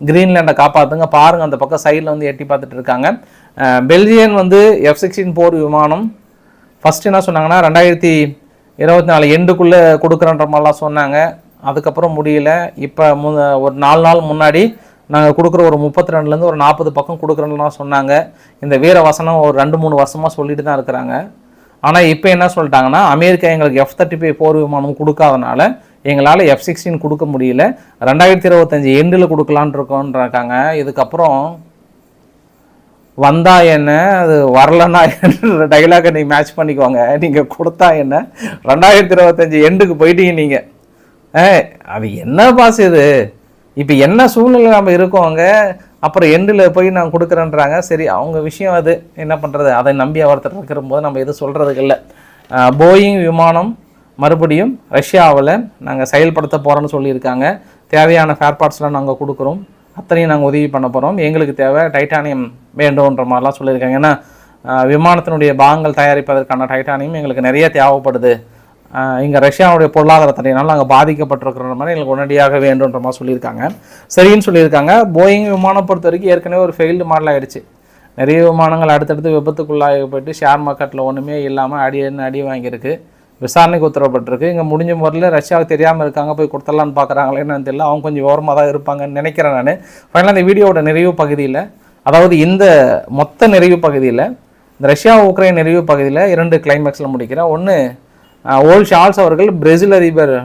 கிரீன்லேண்டை காப்பாற்றுங்க பாருங்கள் அந்த பக்கம் சைடில் வந்து எட்டி பார்த்துட்டு இருக்காங்க. பெல்ஜியன் வந்து எஃப் சிக்ஸ்டீன் போர் விமானம் ஃபஸ்ட்டு என்ன சொன்னாங்கன்னா ரெண்டாயிரத்தி இருபத்தி நாலு எண்டுக்குள்ளே கொடுக்குறன்ற மாதிரிலாம் சொன்னாங்க. அதுக்கப்புறம் முடியல. இப்போ மு ஒரு நாலு நாள் முன்னாடி நாங்கள் கொடுக்குற ஒரு முப்பத்தி ரெண்டுலேருந்து ஒரு நாற்பது பக்கம் கொடுக்குறோன்னுலாம் சொன்னாங்க. இந்த வீர வசனம் ஒரு ரெண்டு மூணு வருஷமாக சொல்லிட்டு தான் இருக்கிறாங்க. ஆனால் இப்போ என்ன சொல்லிட்டாங்கன்னா அமெரிக்கா எங்களுக்கு எஃப் தேர்ட்டி ஃபைவ் போர் விமானம் கொடுக்காதனால எங்களால் எஃப் சிக்ஸ்டீன் கொடுக்க முடியல. ரெண்டாயிரத்தி இருபத்தஞ்சி எண்டில் கொடுக்கலான் இருக்கோன்றாங்க. இதுக்கப்புறம் வந்தா என்ன அது வரலன்னா என்ன டைலாகை நீங்கள் மேட்ச் பண்ணிக்கோங்க. நீங்கள் கொடுத்தா என்ன ரெண்டாயிரத்தி இருபத்தஞ்சி எண்டுக்கு போயிட்டீங்க நீங்கள் ஏ அது என்ன பாஸ் இது? இப்போ என்ன சூழ்நிலை நம்ம இருக்கோங்க? அப்புறம் எண்டில் போய் நான் கொடுக்குறேன்றாங்க. சரி அவங்க விஷயம் அது. என்ன பண்ணுறது அதை நம்பி ஒருத்தர் இருக்கிறபோது நம்ம எதுவும் சொல்கிறதுக்கு இல்லை. போயிங் விமானம் மறுபடியும் ரஷ்யாவில் நாங்கள் செயல்படுத்த போகிறோன்னு சொல்லியிருக்காங்க. தேவையான ஃபேர் பார்ட்ஸ்லாம் நாங்கள் கொடுக்குறோம். அத்தனையும் நாங்கள் உதவி பண்ண போகிறோம் எங்களுக்கு தேவை டைட்டானியம் வேண்டும்ன்ற மாதிரிலாம் சொல்லியிருக்காங்க. ஏன்னா விமானத்தினுடைய பாகங்கள் தயாரிப்பதற்கான டைட்டானியம் எங்களுக்கு நிறைய தேவைப்படுது. இங்கே ரஷ்யாவுடைய பொருளாதார தடையினால் நாங்கள் பாதிக்கப்பட்டிருக்கிற மாதிரி எங்களுக்கு உடனடியாக வேண்டுன்ற மாதிரி சொல்லியிருக்காங்க. சரின்னு சொல்லியிருக்காங்க. போயிங் விமானம் பொறுத்த வரைக்கும் ஏற்கனவே ஒரு ஃபெயில்டு மாடல் ஆகிடுச்சு நிறைய விமானங்கள் அடுத்தடுத்து விபத்துக்குள்ளாகி போயிட்டு ஷேர் மார்க்கெட்டில் ஒன்றுமே இல்லாமல் அடி அடி வாங்கியிருக்கு. விசாரணைக்கு உத்தரவுப்பட்டிருக்கு இங்கே முடிஞ்ச முறையில் ரஷ்யாவுக்கு தெரியாமல் இருக்காங்க போய் கொடுத்துடலான்னு பார்க்குறாங்களே என்னன்னு தெரியல. அவங்க கொஞ்சம் ஓரமாக தான் இருப்பாங்கன்னு நினைக்கிறேன் நான். ஃபைனலாக இந்த வீடியோவோட நிறைவு பகுதியில் அதாவது இந்த மொத்த நிறைவு பகுதியில் இந்த ரஷ்யா உக்ரைன் நிறைவு பகுதியில் இரண்டு கிளைமேக்ஸில் முடிக்கிறேன். ஒன்று ஓல் ஷால்ஸ் அவர்கள் பிரேசில் அதிபர்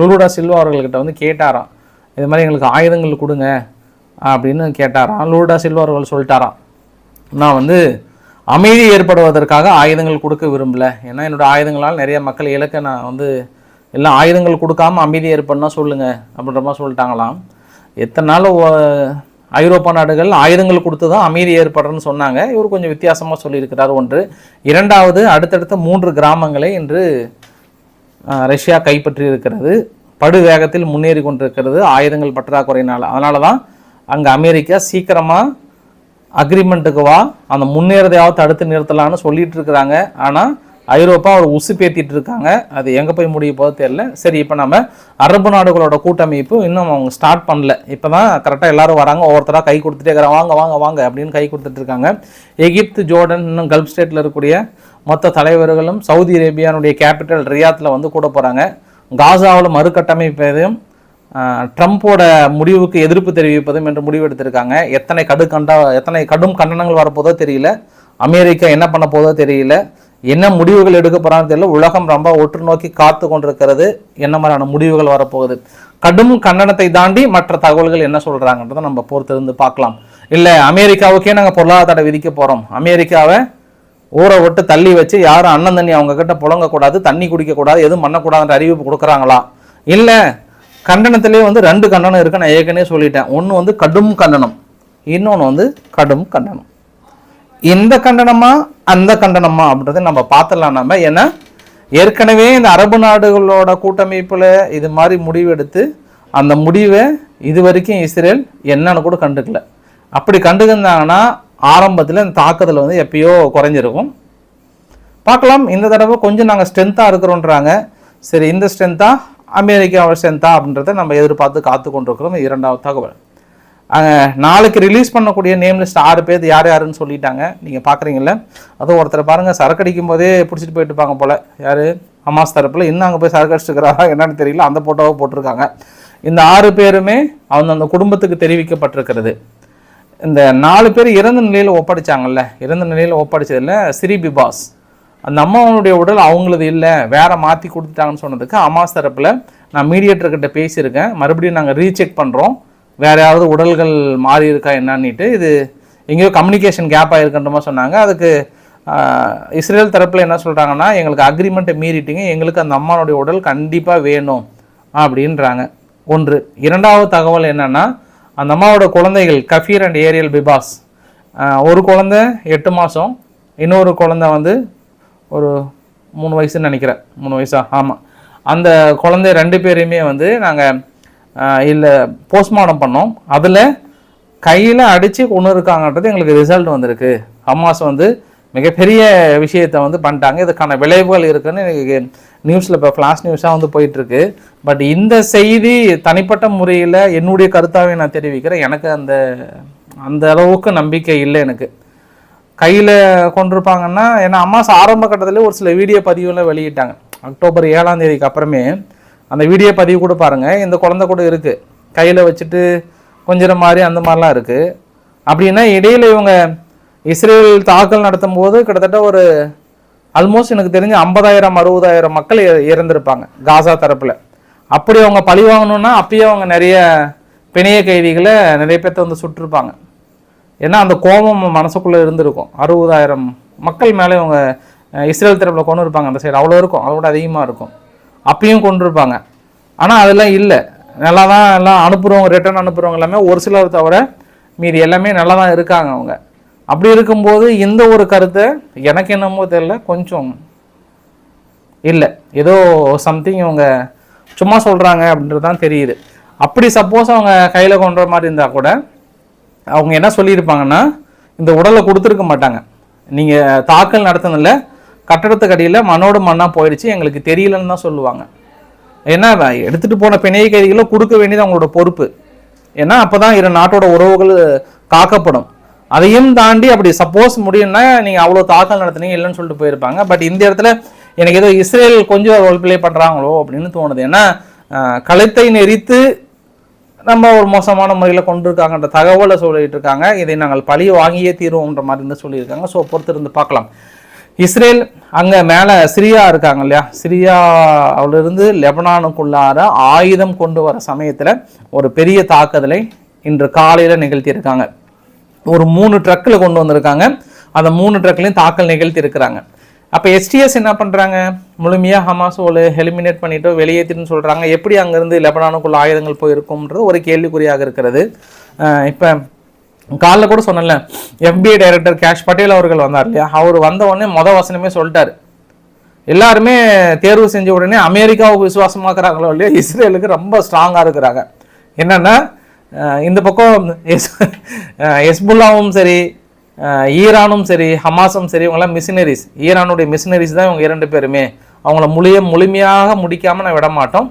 லுலுடா சில்வா அவர்கள்கிட்ட வந்து கேட்டாராம். இது மாதிரி எங்களுக்கு ஆயுதங்கள் கொடுங்க அப்படின்னு கேட்டாராம். லுலுடா சில்வா அவர்கள் சொல்லிட்டாராம். நான் வந்து அமைதி ஏற்படுவதற்காக ஆயுதங்கள் கொடுக்க விரும்பலை. ஏன்னா என்னோட ஆயுதங்களால் நிறைய மக்கள் இழக்க நான் வந்து எல்லாம் ஆயுதங்கள் கொடுக்காம அமைதி ஏற்படுனா சொல்லுங்கள் அப்படின்ற மாதிரி சொல்லிட்டாங்களாம். எத்தனை நாள் ஐரோப்பா நாடுகள் ஆயுதங்கள் கொடுத்து தான் அமைதி ஏற்படுறன்னு சொன்னாங்க. இவர் கொஞ்சம் வித்தியாசமாக சொல்லியிருக்கிறார் ஒன்று. இரண்டாவது அடுத்தடுத்த மூன்று கிராமங்களை இன்று ரஷ்யா கைப்பற்றி இருக்கிறது படு வேகத்தில் முன்னேறி கொண்டிருக்கிறது. ஆயுதங்கள் பற்றாக்குறையினால். அதனால தான் அங்கே அமெரிக்கா சீக்கிரமாக அக்ரிமெண்ட்டுக்கு வா. அந்த முன்னேறதையாவது தடுத்து நிறுத்தலாம்னு சொல்லிட்டு இருக்கிறாங்க. ஆனால் ஐரோப்பா ஒரு உசு பேத்திட்டு இருக்காங்க. அது எங்கே போய் முடிய போது தெரியல. சரி இப்போ நம்ம அரபு நாடுகளோட கூட்டமைப்பு இன்னும் அவங்க ஸ்டார்ட் பண்ணல. இப்போ தான் கரெக்டாக எல்லாரும் வராங்க. ஒவ்வொருத்தராக கை கொடுத்துட்டே இருக்கிறாங்க. வாங்க வாங்க வாங்க அப்படின்னு கை கொடுத்துட்டு இருக்காங்க. எகிப்து ஜோர்டன் இன்னும் கல்ஃப் ஸ்டேட்டில் இருக்கக்கூடிய மொத்த தலைவர்களும் சவுதி அரேபியானுடைய கேபிட்டல் ரியாத்தில் வந்து கூட போகிறாங்க காசாவில் மறுகட்டமைப்பதையும் ட்ரம்ப்போட முடிவுக்கு எதிர்ப்பு தெரிவிப்பதும் என்று முடிவெடுத்திருக்காங்க. எத்தனை கடு கண்டா எத்தனை கடும் கண்டனங்கள் வரப்போதோ தெரியல. அமெரிக்கா என்ன பண்ண போதோ தெரியல. என்ன முடிவுகள் எடுக்க போகிறான்னு தெரியல. உலகம் ரொம்ப ஒற்று நோக்கி காத்து கொண்டிருக்கிறது. என்ன மாதிரியான முடிவுகள் வரப்போகுது? கடும் கண்டனத்தை தாண்டி மற்ற தகவல்கள் என்ன சொல்கிறாங்கன்றதை நம்ம பொறுத்திருந்து பார்க்கலாம். இல்லை அமெரிக்காவுக்கே நாங்கள் பொருளாதார தடை விதிக்க போகிறோம் அமெரிக்காவை ஊரை விட்டு தள்ளி வச்சு யாரும் அண்ணன் தண்ணி அவங்கக்கிட்ட புழங்கக்கூடாது தண்ணி குடிக்கக்கூடாது எதுவும் பண்ணக்கூடாதுன்ற அறிவிப்பு கொடுக்குறாங்களா? இல்லை கண்டனத்திலே வந்து ரெண்டு கண்டனம் இருக்கு நான் ஏற்கனவே சொல்லிட்டேன். ஒன்று வந்து கடும் கண்டனம். இன்னொன்று வந்து கடும் கண்டனம். இந்த கண்டனமா அந்த கண்டனமா அப்படின்றத நம்ம பார்த்துடலாம் நம்ம ஏன்னா ஏற்கனவே இந்த அரபு நாடுகளோட கூட்டமைப்பில் இது மாதிரி முடிவெடுத்து அந்த முடிவை இது வரைக்கும் இஸ்ரேல் என்னன்னு கூட கண்டுக்கல. அப்படி கண்டுக்கிருந்தாங்கன்னா ஆரம்பத்தில் இந்த தாக்குதல் வந்து எப்பயோ குறைஞ்சிருக்கும். பார்க்கலாம். இந்த தடவை கொஞ்சம் நாங்கள் ஸ்ட்ரென்த்தாக இருக்கிறோன்றாங்க. சரி இந்த ஸ்ட்ரென்த்தா அமெரிக்காவோட ஸ்ட்ரென்த்தா அப்படின்றத நம்ம எதிர்பார்த்து காத்து கொண்டிருக்கிறோம் இரண்டாவது தகவல். நாளைக்கு ரிலீஸ் பண்ணக்கூடிய நேம் லிஸ்ட் ஆறு பேர் யார் யாருன்னு சொல்லிட்டாங்க. நீங்கள் பார்க்குறீங்கல்ல அதுவும் ஒருத்தர் பாருங்கள் சரக்கு அடிக்கும் போதே பிடிச்சிட்டு போயிட்டுப்பாங்க போல். யார்? ஹமாஸ் தரப்பில். இன்னும் அங்கே போய் சரக்கு அடிச்சுக்கிறாரா என்னன்னு தெரியல. அந்த ஃபோட்டோவை போட்டிருக்காங்க. இந்த ஆறு பேருமே அவங்க அந்த குடும்பத்துக்கு தெரிவிக்கப்பட்டிருக்கிறது. இந்த நாலு பேர் இறந்த நிலையில் ஒப்படைச்சாங்கல்ல. இறந்த நிலையில் ஒப்படைச்சதில் ஸ்ரீ பிபாஸ் அந்த அம்மாவனுடைய உடல் அவங்களது இல்லை. வேற மாற்றி கொடுத்துட்டாங்கன்னு சொன்னதுக்கு அம்மாஸ் தரப்பில் நான் மீடியேட்டர்கிட்ட பேசியிருக்கேன். மறுபடியும் நாங்கள் ரீசெக் பண்ணுறோம் வேறு யாராவது உடல்கள் மாறி இருக்கா என்னன்னுட்டு இது எங்கேயோ கம்யூனிகேஷன் கேப் ஆகிருக்குன்றமா சொன்னாங்க. அதுக்கு இஸ்ரேல் தரப்பில் என்ன சொல்கிறாங்கன்னா எங்களுக்கு அக்ரிமெண்ட்டை மீறிட்டீங்க எங்களுக்கு அந்த அம்மானுடைய உடல் கண்டிப்பாக வேணும் அப்படின்றாங்க. ஒன்று. இரண்டாவது தகவல் என்னன்னா அந்த அம்மாவோட குழந்தைகள் கஃபீர் அண்ட் ஏரியல் பிபாஸ். ஒரு குழந்தை எட்டு மாதம் இன்னொரு குழந்தை வந்து ஒரு மூணு வயசுன்னு நினைக்கிறேன். மூணு வயசா? ஆமாம் அந்த குழந்தை ரெண்டு பேரையுமே வந்து நாங்கள் இல்லை போஸ்ட்மார்ட்டம் பண்ணோம். அதில் கையில் அடித்து கொண்டு இருக்காங்கன்றது எங்களுக்கு ரிசல்ட் வந்திருக்கு. ஹமாஸ் வந்து மிகப்பெரிய விஷயத்தை வந்து பண்ணிட்டாங்க. இதுக்கான விளைவுகள் இருக்குன்னு எனக்கு நியூஸில் இப்போ ஃப்ளாஷ் நியூஸாக வந்து போயிட்டுருக்கு. பட் இந்த செய்தி தனிப்பட்ட முறையில் என்னுடைய கருத்தாகவே நான் தெரிவிக்கிறேன். எனக்கு அந்த அந்த அளவுக்கு நம்பிக்கை இல்லை எனக்கு. கையில் கொண்டிருப்பாங்கன்னா ஏன்னா அம்மாஸ் ஆரம்ப கட்டத்தில் ஒரு சில வீடியோ பதிவுலாம் வெளியிட்டாங்க. அக்டோபர் ஏழாம் தேதிக்கு அப்புறமே அந்த வீடியோ பதிவு கூட பாருங்கள் இந்த குழந்தை கூட இருக்குது கையில் வச்சுட்டு கொஞ்சம் மாதிரி அந்த மாதிரிலாம் இருக்குது அப்படின்னா இடையில் இவங்க இஸ்ரேல் தாக்கல் நடத்தும் போது கிட்டத்தட்ட ஒரு ஆல்மோஸ்ட் எனக்கு தெரிஞ்சு ஐம்பதாயிரம் அறுபதாயிரம் மக்கள் இறந்துருப்பாங்க இறந்திருப்பாங்க காசா தரப்பில். அப்படி அவங்க பழி வாங்கணுன்னா அப்பயே அவங்க நிறைய பிணைய கைதிகளை நிறைய பேர்த்த வந்து சுட்டிருப்பாங்க. ஏன்னா அந்த கோபம் மனசுக்குள்ளே இருந்திருக்கும். அறுபதாயிரம் மக்கள் மேலே இவங்க இஸ்ரேல் தரப்பில் கொண்டு இருப்பாங்க அந்த சைடு அவ்வளோ இருக்கும். அதோட அதிகமாக இருக்கும். அப்பயும் கொண்டு இருப்பாங்க ஆனால் அதெல்லாம் இல்லை. நல்லா தான் எல்லாம் அனுப்புகிறவங்க ரிட்டர்ன் அனுப்புகிறவங்க எல்லாமே ஒரு சிலர் தவிர மீதி எல்லாமே நல்லா தான் இருக்காங்க அவங்க. அப்படி இருக்கும்போது இந்த ஒரு கருத்தை எனக்கு என்னமோ தெரியல கொஞ்சம் இல்லை. ஏதோ சம்திங் இவங்க சும்மா சொல்கிறாங்க அப்படின்றது தான் தெரியுது. அப்படி சப்போஸ் அவங்க கையில் கொண்டுற மாதிரி இருந்தால் கூட அவங்க என்ன சொல்லியிருப்பாங்கன்னா இந்த உடலை கொடுத்துருக்க மாட்டாங்க. நீங்கள் தாக்கல் நடத்தினதில்ல கட்டடத்துக்கு அடியில் மண்ணோடு மண்ணாக போயிடுச்சு. எங்களுக்கு தெரியலன்னு தான் சொல்லுவாங்க. ஏன்னா எடுத்துகிட்டு போன பிணைய கைதிகளை கொடுக்க வேண்டியது அவங்களோட பொறுப்பு. ஏன்னா அப்போ தான் இரு நாட்டோட உறவுகள் காக்கப்படும். அதையும் தாண்டி அப்படி சப்போஸ் முடியும்னா நீங்கள் அவ்வளோ தாக்கல் நடத்துனீங்க இல்லைன்னு சொல்லிட்டு போயிருப்பாங்க. பட் இந்த இடத்துல எனக்கு ஏதோ இஸ்ரேல் கொஞ்சம் ரோல் பிளே பண்ணுறாங்களோ அப்படின்னு தோணுது. ஏன்னா கழுத்தை நெரித்து நம்ம ஒரு மோசமான முறையில் கொண்டிருக்காங்கன்ற தகவலை சொல்லிட்டு இருக்காங்க. இதை நாங்கள் பழி வாங்கியே தீருவோம்ன்ற மாதிரி இருந்து சொல்லியிருக்காங்க. ஸோ பொறுத்திருந்து பார்க்கலாம். இஸ்ரேல் அங்கே மேலே சிரியா இருக்காங்க இல்லையா? சிரியாவிலிருந்து லெபனானுக்குள்ளார ஆயுதம் கொண்டு வர சமயத்தில் ஒரு பெரிய தாக்குதலை இன்று காலையில் நிகழ்த்தியிருக்காங்க. ஒரு மூணு ட்ரக்கில் கொண்டு வந்திருக்காங்க. அந்த மூணு ட்ரக்லையும் தாக்கல் நிகழ்த்தி இருக்கிறாங்க அப்போ எஸ்டிஎஸ் என்ன பண்ணுறாங்க முழுமையாக ஹமாஸோல எலிமினேட் பண்ணிவிட்டு வெளியேற்றின்னு சொல்கிறாங்க எப்படி அங்கேருந்து லெபனானுக்குள்ள ஆயுதங்கள் போயிருக்கும்ன்றது ஒரு கேள்விக்குறியாக இருக்கிறது. இப்போ காலைல கூட சொன்னேன்ல எஃபிஐ டைரக்டர் கேஷ் பட்டேல் அவர்கள் வந்தார் இல்லையா? அவர் வந்த உடனே மொத வசனமே சொல்லிட்டார். எல்லாருமே தேர்வு செஞ்ச உடனே அமெரிக்காவுக்கு விசுவாசமாக்குறாங்களோ இல்லையா இஸ்ரேலுக்கு ரொம்ப ஸ்ட்ராங்காக இருக்கிறாங்க. என்னென்னா இந்த பக்கம் எஸ் எஸ்புல்லாவும் சரி ஈரானும் சரி ஹமாஸும் சரி இவங்கெல்லாம் மிஷினரிஸ் ஈரானுடைய மிஷினரிஸ் தான் இவங்க இரண்டு பேருமே. அவங்கள முழிய முழுமையாக முடிக்காமல் நான் விட மாட்டோம்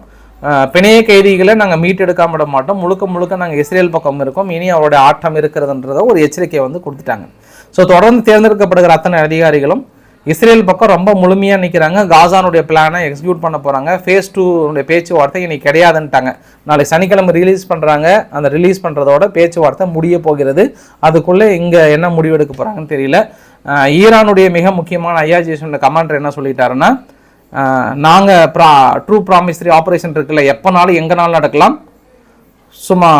பிணைய கைதிகளை நாங்கள் மீட்டெடுக்காம விட மாட்டோம். முழுக்க முழுக்க நாங்கள் இஸ்ரேல் பக்கம் இருக்கோம். இனி அவருடைய ஆட்டம் இருக்கிறதுன்றத ஒரு எச்சரிக்கையை வந்து கொடுத்துட்டாங்க. ஸோ தொடர்ந்து தேர்ந்தெடுக்கப்படுகிற அத்தனை அதிகாரிகளும் இஸ்ரேல் பக்கம் ரொம்ப முழுமையாக நிற்கிறாங்க காசானுடைய பிளானை எக்ஸிக்யூட் பண்ண போகிறாங்க ஃபேஸ் டூனுடைய பேச்சுவார்த்தை இன்னைக்கு கிடையாதுன்ட்டாங்க. நாளைக்கு சனிக்கிழமை ரிலீஸ் பண்ணுறாங்க அந்த ரிலீஸ் பண்ணுறதோட பேச்சுவார்த்தை முடிய போகிறது. அதுக்குள்ளே இங்கே என்ன முடிவெடுக்க போகிறாங்கன்னு தெரியல. ஈரானுடைய மிக முக்கியமான ஐயாஜிஎஸ்னுடைய கமாண்டர் என்ன சொல்லிட்டாருன்னா நாங்கள் ப்ரா ட்ரூ ப்ராமிஸ்ரி ஆப்ரேஷன் இருக்குல்ல எப்போனாலும் எங்கனாலும் நடக்கலாம். சும்மா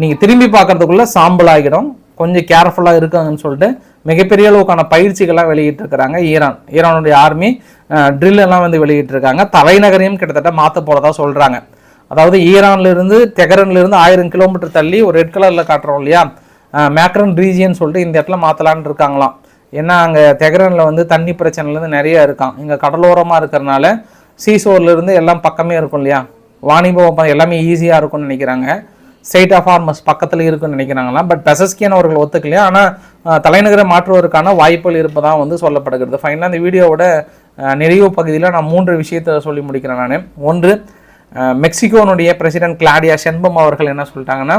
நீங்கள் திரும்பி பார்க்குறதுக்குள்ளே சாம்பல் ஆகிடும். கொஞ்சம் கேர்ஃபுல்லாக இருக்காங்கன்னு சொல்லிட்டு மிகப்பெரிய அளவுக்கான பயிற்சிகள்லாம் வெளியிட்டிருக்கிறாங்க ஈரான். ஈரானுடைய ஆர்மி ட்ரில் எல்லாம் வந்து வெளியிட்டிருக்காங்க. தலைநகரையும் கிட்டத்தட்ட மாற்ற போகிறதா சொல்கிறாங்க அதாவது ஈரான்லேருந்து இருந்து ஆயிரம் கிலோமீட்டர் தள்ளி ஒரு ரெட் கலரில் காட்டுறோம் இல்லையா? மேக்ரன் ரீஜியன் சொல்லிட்டு இந்த இடத்துல மாற்றலான்னு இருக்காங்களாம். ஏன்னா அங்கே தெகரனில் வந்து தண்ணி பிரச்சனைலேருந்து நிறைய இருக்கான். இங்கே கடலோரமாக இருக்கிறனால சீசோர்லேருந்து எல்லாம் பக்கமே இருக்கும் இல்லையா? வாணிப எல்லாமே ஈஸியாக இருக்கும்னு நினைக்கிறாங்க. ஸ்டேட் ஆஃப் ஆர்மஸ் பக்கத்தில் இருக்குன்னு நினைக்கிறாங்களாம் பட் பெசஸ்கியன் அவர்கள் ஒத்துக்கலையா? ஆனால் தலைநகரை மாற்றுவதற்கான வாய்ப்புகள் இருப்பதாக வந்து சொல்லப்படுகிறது. ஃபைனலாக இந்த வீடியோவோட நிறைவு பகுதியில் நான் மூன்று விஷயத்தை சொல்லி முடிக்கிறேன் நான். ஒன்று மெக்சிகோனுடைய பிரசிடென்ட் கிளாடியா சென்பம் அவர்கள் என்ன சொல்லிட்டாங்கன்னா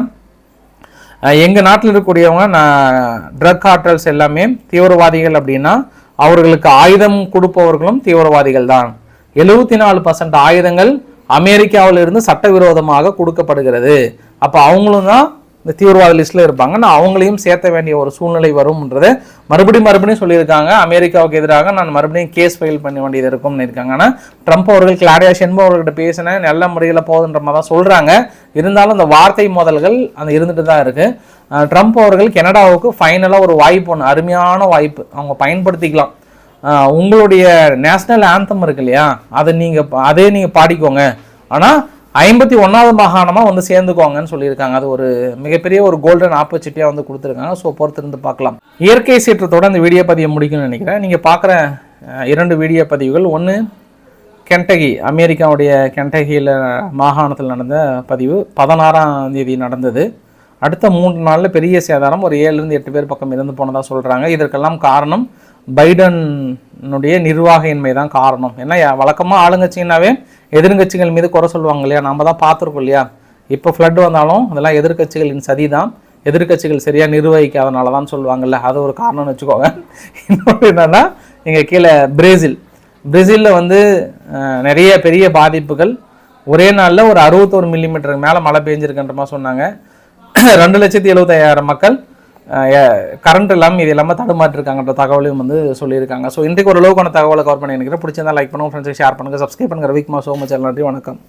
எங்கள் நாட்டில் இருக்கக்கூடியவங்க நான் ட்ரக் கார்டல்ஸ் எல்லாமே தீவிரவாதிகள் அப்படின்னா அவர்களுக்கு ஆயுதம் கொடுப்பவர்களும் தீவிரவாதிகள் தான். எழுபத்தி நாலு பர்சன்ட் ஆயுதங்கள் அமெரிக்காவில் இருந்து சட்டவிரோதமாக கொடுக்கப்படுகிறது. அப்போ அவங்களும் தான் இந்த தீவிரவாத லிஸ்ட்டில் இருப்பாங்க. அவங்களையும் சேர்த்த வேண்டிய ஒரு சூழ்நிலை வரும்ன்றது மறுபடியும் மறுபடியும் சொல்லியிருக்காங்க. அமெரிக்காவுக்கு எதிராக நான் மறுபடியும் கேஸ் ஃபைல் பண்ண வேண்டியது இருக்கும்னு இருக்காங்க. ஆனால் ட்ரம்ப் அவர்கள் கிளாரியா ஷென்போ அவர்கிட்ட பேசினேன் நல்ல முறையில் போகுதுன்ற மாதிரி தான் சொல்கிறாங்க இருந்தாலும் அந்த வார்த்தை மோதல்கள் அந்த இருந்துட்டு தான் இருக்குது ட்ரம்ப் அவர்கள் கனடாவுக்கு ஃபைனலாக ஒரு வாய்ப்பு ஒன்று அருமையான வாய்ப்பு. அவங்க பயன்படுத்திக்கலாம். உங்களுடைய நேஷ்னல் ஆந்தம் இருக்கு இல்லையா? அதை நீங்கள் அதே நீங்கள் பாடிக்கோங்க. ஆனால் ஐம்பத்தி ஒன்றாவது மாகாணமாக வந்து சேர்ந்துக்கோங்கன்னு சொல்லியிருக்காங்க. அது ஒரு மிகப்பெரிய ஒரு கோல்டன் ஆப்பர்ச்சுனிட்டியாக வந்து கொடுத்துருக்காங்க. ஸோ பொறுத்திருந்து பார்க்கலாம். இயற்கை சீற்றத்தோட இந்த வீடியோ பதிவை முடிக்கணும்னு நினைக்கிறேன். நீங்கள் பார்க்குற இரண்டு வீடியோ பதிவுகள். ஒன்று கென்டகி அமெரிக்காவுடைய கென்டகியில் மாகாணத்தில் நடந்த பதிவு. பதினாறாம் தேதி நடந்தது. அடுத்த மூன்று நாளில் பெரிய சேதாரம் ஒரு ஏழுலேருந்து எட்டு பேர் பக்கம் இருந்து போனதாக சொல்கிறாங்க இதற்கெல்லாம் காரணம் பைடனுடைய நிர்வாகையின்மை தான் காரணம். ஏன்னா வழக்கமாக ஆளுங்கட்சினாவே எதிர்கட்சிகள் மீது குறை சொல்லுவாங்க இல்லையா? நம்ம தான் பார்த்துருக்கோம் இல்லையா? இப்போ ஃப்ளட் வந்தாலும் அதெல்லாம் எதிர்க்கட்சிகளின் சதி தான் எதிர்க்கட்சிகள் சரியாக நிர்வகிக்காதனால தான் சொல்லுவாங்கல்ல. அது ஒரு காரணம்னு வச்சுக்கோங்க. இன்னொன்று என்னென்னா இங்கே கீழே பிரேசில். பிரேசிலில் வந்து நிறைய பெரிய பாதிப்புகள். ஒரே நாளில் ஒரு அறுபத்தோரு மில்லிமீட்டருக்கு மேலே மழை பெஞ்சிருக்குன்ற மாதிரி சொன்னாங்க. ரெண்டு லட்சத்தி எழுபத்தாயிரம் மக்கள். கரண்ட் இல்லாமல் இது எல்லாமே தடுமாற்றிருக்காங்கன்ற தகவலையும் வந்து சொல்லியிருக்காங்க. ஸோ இன்றைக்கு ஒரு அளவுக்கான தகவலை கவர் பண்ணி நினைக்கிறேன். பிடிச்சிருந்தா லைக் பண்ணுங்க ஃப்ரெண்ட்ஸுக்கு ஷேர் பண்ணுங்கள் சப்ஸ்கிரைப் பண்ணுங்கள் ரவிக்குமார் சோ மச் நன்றி வணக்கம்.